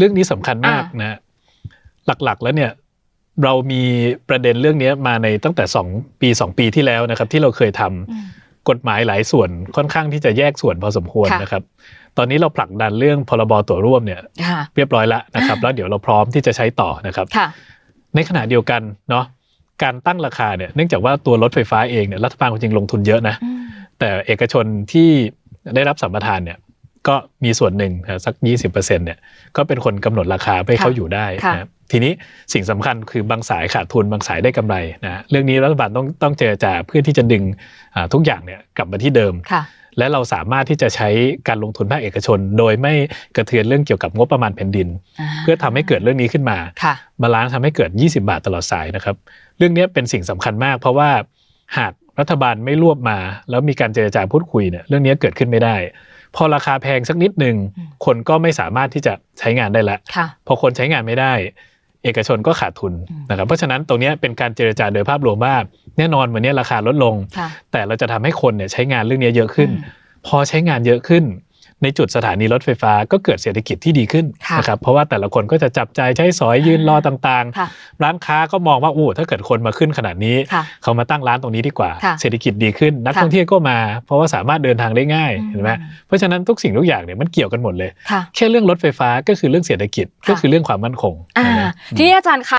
เรื่องนี้สำคัญมากอ่านนะฮะหลักๆแล้วเนี่ยเรามีประเด็นเรื่องนี้มาในตั้งแต่ 2 ปี 2 ปีที่แล้วนะครับ ที่เราเคยทำอืมกฎหมายหลายส่วนค่อนข้างที่จะแยกส่วนพอสมควรค่ะนะครับ ตอนนี้เราผลักดันเรื่องพรบตัวร่วมเนี่ยค่ะเรียบร้อยแล้วนะครับ แล้วเดี๋ยวเราพร้อมที่จะใช้ต่อนะครับค่ะในขณะเดียวกันเนาะการตั้งราคาเนี่ยเนื่องจากว่าตัวรถไฟฟ้าเองเนี่ยรัฐบาลจริงๆลงทุนเยอะนะอืมแต่เอกชนที่ได้รับสัมปทานเนี่ย ก็มีส่วนหนึ่งนะสัก 20%เนี่ยก็เป็นคนกำหนดราคาเพื่อให้ค่ะเขาอยู่ได้ค่ะนะครับทีนี้สิ่งสำคัญคือบางสายขาดทุนบางสายได้กำไรนะเรื่องนี้รัฐบาลต้องต้องเจรจาเพื่อที่จะดึงอ่าทุกอย่างเนี่ยกลับมาที่เดิมค่ะและเราสามารถที่จะใช้การลงทุนภาคเอกชน โดยไม่กระเทือนเรื่องเกี่ยวกับงบประมาณแผ่นดิน เพื่อทำให้เกิดเรื่องนี้ขึ้นมาค่ะบาลานซ์ทำให้เกิด 20 บาทตลอดสายนะครับ เรื่องนี้เป็นสิ่งสำคัญมาก เพราะว่าหาก รัฐบาลไม่รวบมา แล้วมีการเจรจาพูดคุยเนี่ยเรื่องนี้เกิดขึ้นไม่ได้ พอราคาแพงสักนิดหนึ่งอืมคนก็ไม่สามารถที่จะใช้งานได้ละค่ะพอคนใช้งานไม่ได้ เอกชนก็ขาดทุนอืมนะครับเพราะฉะนั้นตรงนี้เป็นการเจรจาโดยภาพรวมว่าแน่นอนวันนี้ราคาลดลงค่ะแต่เราจะทำให้คนเนี่ยใช้งานเรื่องนี้เยอะขึ้นอืมพอใช้งานเยอะขึ้น ในจุดสถานีรถไฟฟ้าก็เกิดเศรษฐกิจที่ดีขึ้นค่ะนะครับเพราะว่าแต่ละคนก็จะจับใจายใช้สอยยืนรอต่างค่ะๆร้านค้าก็มองว่าอู้ถ้าเกิดคนมาขึ้นขนาดนี้ค่ะเขามาตั้งร้านตรงนี้ดีกว่าค่ะเศรษฐกิจดีขึ้น นักค่ะท่องเที่ยวก็มา เพราะว่าสามารถเดินทางได้ง่ายอืมเห็นไหมเพราะฉะนั้นทุกสิ่งทุกอย่างเนี่ยมันเกี่ยวกันหมดเลยค่ะแค่เรื่องรถไฟฟ้าก็คือเรื่องเศรษฐกิจค่ะก็คือเรื่องความมั่นคงอ่านะทีนี้อาจารย์คะ